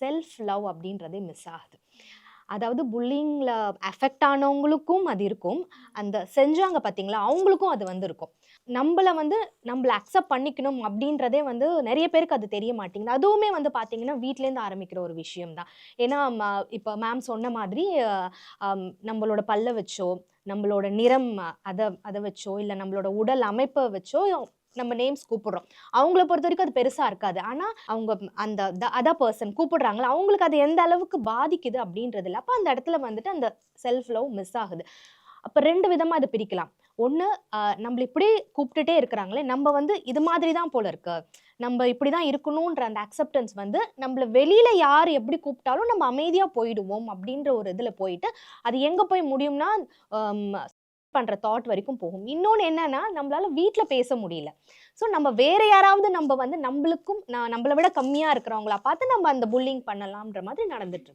Self love அப்படின்றதே miss ஆகுது. அதாவது புல்லிங்கில் அஃபெக்ட் ஆனவங்களுக்கும் அது இருக்கும். அந்த செஞ்சாங்க பார்த்தீங்களா அவங்களுக்கும் அது வந்து இருக்கும். நம்மளை வந்து நம்மளை அக்செப்ட் பண்ணிக்கணும் அப்படின்றதே வந்து நிறைய பேருக்கு அது தெரிய மாட்டேங்குது. அதுவுமே வந்து பார்த்தீங்கன்னா வீட்டிலேருந்து ஆரம்பிக்கிற ஒரு விஷயம் தான் ஏன்னா ம- இப்போ மேம் சொன்ன மாதிரி நம்மளோட பல்ல வச்சோ நம்மளோட நிறம் அதை அதை வச்சோ இல்லை நம்மளோட உடல் அமைப்பை வச்சோ நம்ம நேம்ஸ் கூப்பிடுறோம். அவங்கள பொறுத்த வரைக்கும் அது பெருசாக இருக்காது. ஆனால் அவங்க அந்த அதர் பர்சன் கூப்பிடுறாங்களா அவங்களுக்கு அது எந்த அளவுக்கு பாதிக்குது அப்படின்றது இல்லை. அப்போ அந்த இடத்துல வந்துட்டு அந்த செல்ஃப் லவ் மிஸ் ஆகுது. அப்போ ரெண்டு விதமாக அதை பிரிக்கலாம். ஒன்று நம்மள இப்படியே கூப்பிட்டுட்டே இருக்கிறாங்களே நம்ம வந்து இது மாதிரி தான் போல இருக்கு. நம்ம இப்படி தான் இருக்கணுன்ற அந்த அக்செப்டன்ஸ் வந்து நம்மள வெளியில் யார் எப்படி கூப்பிட்டாலும் நம்ம அமைதியாக போயிடுவோம் அப்படின்ற ஒரு இதில் போயிட்டு அது எங்கே போய் முடியும்னா பண்ணுற பண்ற தாட் வரைக்கும் போகும். இன்னொன்று என்னன்னா நம்மளால வீட்டில் பேச முடியல. ஸோ நம்ம வேற யாராவது நம்ம வந்து நம்மளுக்கும் நான் நம்மளை விட கம்மியாக இருக்கிறவங்களா பார்த்து நம்ம அந்த புல்லிங் பண்ணலாம்ன்ற மாதிரி நடந்துட்டு